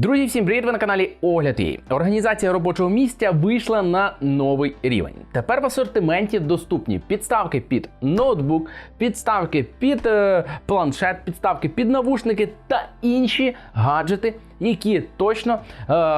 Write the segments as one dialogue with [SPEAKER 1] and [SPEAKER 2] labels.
[SPEAKER 1] Друзі, всім привіт! Ви на каналі Огляд її. Організація робочого місця вийшла на новий рівень. Тепер в асортименті доступні підставки під ноутбук, підставки під е, планшет, підставки під навушники та інші гаджети, які точно е,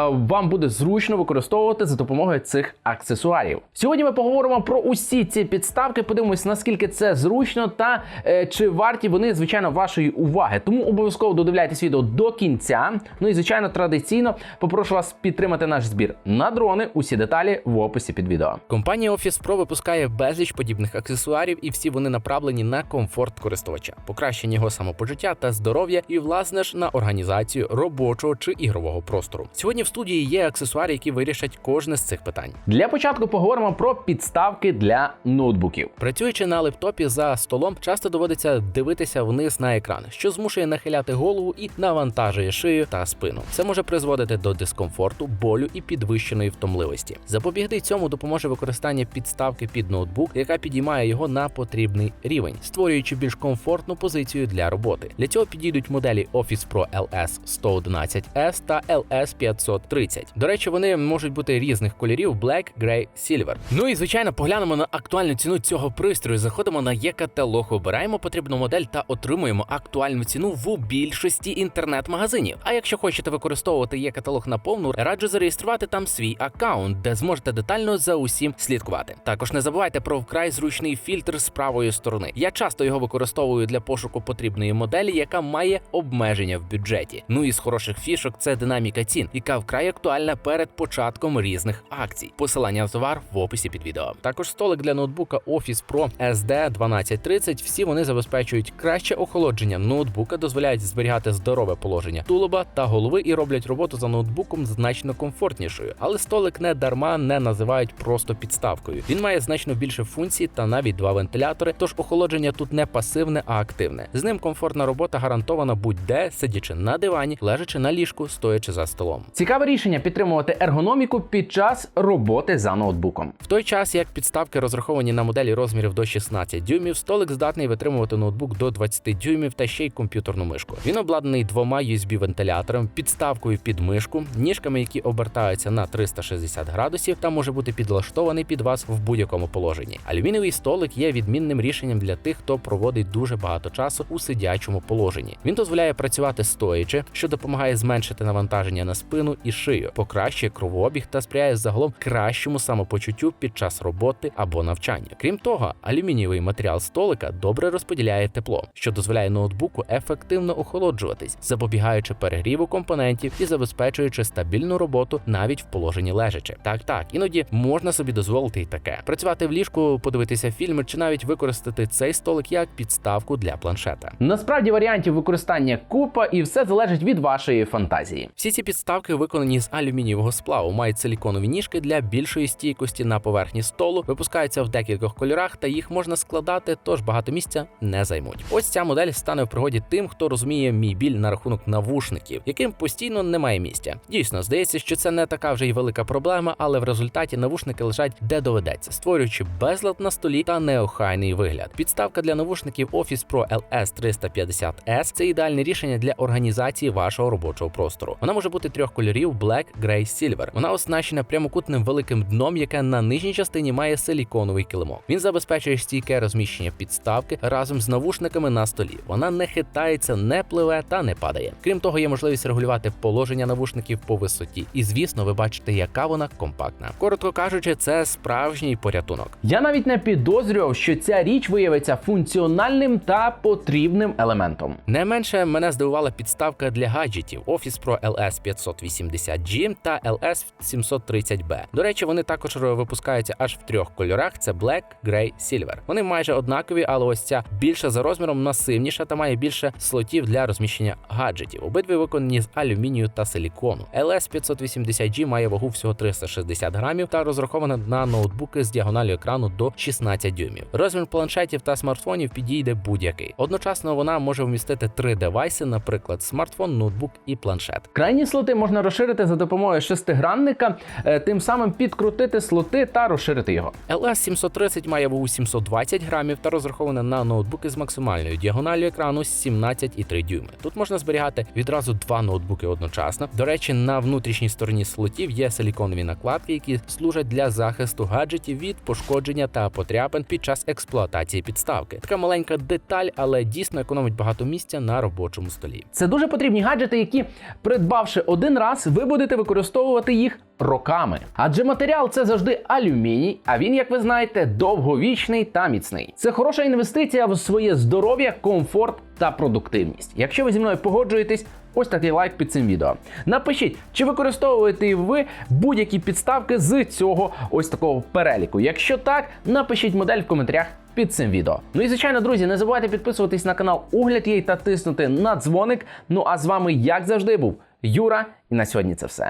[SPEAKER 1] вам буде зручно використовувати за допомогою цих аксесуарів. Сьогодні ми поговоримо про усі ці підставки, подивимось, наскільки це зручно та е, чи варті вони, звичайно, вашої уваги. Тому обов'язково додивляйтесь відео до кінця. Ну і звичайно, традиційно попрошу вас підтримати наш збір на дрони. Усі деталі в описі під відео.
[SPEAKER 2] Компанія Office Pro випускає безліч подібних аксесуарів, і всі вони направлені на комфорт користувача, покращення його самопочуття та здоров'я, і власне ж на організацію робочого чи ігрового простору. Сьогодні в студії є аксесуари, які вирішать кожне з цих питань.
[SPEAKER 1] Для початку поговоримо про підставки для ноутбуків.
[SPEAKER 2] Працюючи на лептопі за столом, часто доводиться дивитися вниз на екран, що змушує нахиляти голову і навантажує шию та спину. Це може призводити до дискомфорту, болю і підвищеної втомливості. Запобігти цьому допоможе використання підставки під ноутбук, яка підіймає його на потрібний рівень, створюючи більш комфортну позицію для роботи. Для цього підійдуть моделі Office Pro LS 111S та LS 530. До речі, вони можуть бути різних кольорів: Black, Grey, Silver. Ну і звичайно, поглянемо на актуальну ціну цього пристрою. Заходимо на є-каталог, обираємо потрібну модель та отримуємо актуальну ціну в більшості інтернет-магазинів. А якщо хочете використовувати є-каталог наповну, раджу зареєструвати там свій аккаунт, де зможете детально за усім слідкувати. Також не забувайте про вкрай зручний фільтр з правої сторони. Я часто його використовую для пошуку потрібної моделі, яка має обмеження в бюджеті. Ну і з хороших фішок це динаміка цін, яка вкрай актуальна перед початком різних акцій. Посилання на товар в описі під відео. Також столик для ноутбука Office Pro SD 1230. Всі вони забезпечують краще охолодження ноутбука, дозволяють зберігати здорове положення тулуба та голови і роблять роботу за ноутбуком значно комфортнішою. Але столик не дарма не називають просто підставкою. Він має значно більше функцій та навіть два вентилятори. Тож охолодження тут не пасивне, а активне. З ним комфортна робота гарантована будь-де, сидячи на дивані, лежачи на ліжку, стоячи за столом.
[SPEAKER 1] Цікаве рішення підтримувати ергономіку під час роботи за ноутбуком.
[SPEAKER 2] В той час, як підставки розраховані на моделі розмірів до 16 дюймів, столик здатний витримувати ноутбук до 20 дюймів та ще й комп'ютерну мишку. Він обладнаний двома USB-вентиляторами, підставкою під мишку, ніжками, які обертаються на 360 градусів, та може бути підлаштований під вас в будь-якому положенні. Алюмінієвий столик є відмінним рішенням для тих, хто проводить дуже багато часу у сидячому положенні. Він дозволяє працювати стоячи, що допомагає зменшити навантаження на спину і шию, покращує кровообіг та сприяє загалом кращому самопочуттю під час роботи або навчання. Крім того, алюмінієвий матеріал столика добре розподіляє тепло, що дозволяє ноутбуку ефективно охолоджуватись, запобігаючи перегріву компонентів і забезпечуючи стабільну роботу навіть в положенні лежачи. Так, так, іноді можна собі дозволити й таке: працювати в ліжку, подивитися фільми чи навіть використати цей столик як підставку для планшета.
[SPEAKER 1] Насправді варіантів використання купа, і все залежить від вашої фантазії.
[SPEAKER 2] Всі ці підставки виконані з алюмінієвого сплаву, мають силіконові ніжки для більшої стійкості на поверхні столу, випускаються в декількох кольорах, та їх можна складати, тож багато місця не займуть. Ось ця модель стане в пригоді тим, хто розуміє мій біль на рахунок навушників, яким постійно немає місця. Дійсно, здається, що це не така вже й велика проблема, але в результаті навушники лежать де доведеться, створюючи безлад на столі та неохайний вигляд. Підставка для навушників Office Pro LS 350S – це ідеальне рішення для організації вашого робочого простору. Вона може бути трьох кольорів: Black, Grey, Silver. Вона оснащена прямокутним великим дном, яке на нижній частині має силіконовий килимок. Він забезпечує стійке розміщення підставки разом з навушниками на столі. Вона не хитається, не пливе та не падає. Крім того, є можливість регулювати положення навушників по висоті. І звісно, ви бачите, яка вона компактна. Коротко кажучи, це справжній порятунок.
[SPEAKER 1] Я навіть не підозрював, що ця річ виявиться функціональним та потрібним елементом.
[SPEAKER 2] Не менше мене здивувала підставка для гаджетів Office Pro LS 580G та LS 730B. До речі, вони також випускаються аж в трьох кольорах: це Black, Grey, Silver. Вони майже однакові, але ось ця більша за розміром масивніша та має більше слотів для розміщення гаджетів. Обидві виконані з алюмінію та силікону. LS 580G має вагу всього 360 грамів та розрахована на ноутбуки з діагоналю екрану до 16 дюймів. Розмір планшетів та смартфонів підійде будь-який. Одночасно вона може вмістити три девайси, наприклад, смартфон, ноутбук і планшет.
[SPEAKER 1] Крайні слоти можна розширити за допомогою шестигранника, е, тим самим підкрутити слоти та розширити його.
[SPEAKER 2] LS 730 має вагу 720 грамів та розрахована на ноутбуки з максимальною діагоналлю екрану 17,3 дюйми. Тут можна зберігати відразу два ноутбуки одночасно. До речі, на внутрішній стороні слотів є силіконові накладки, які служать для захисту гаджетів від пошкодження та потряпин під час експлуатації підставки. Така маленька деталь, але дійсно економить багато місця на робочому столі.
[SPEAKER 1] Це дуже потрібні гаджети, які, придбавши один раз, ви будете використовувати їх роками. Адже матеріал це завжди алюміній, а він, як ви знаєте, довговічний та міцний. Це хороша інвестиція в своє здоров'я, комфорт та продуктивність. Якщо ви зі мною погоджуєтесь, ось такий лайк під цим відео. Напишіть, чи використовуєте ви будь-які підставки з цього ось такого переліку. Якщо так, напишіть модель в коментарях під цим відео. Ну і звичайно, друзі, не забувайте підписуватись на канал Угляд Єй та тиснути на дзвоник. Ну а з вами, як завжди, був Юра, і на сьогодні це все.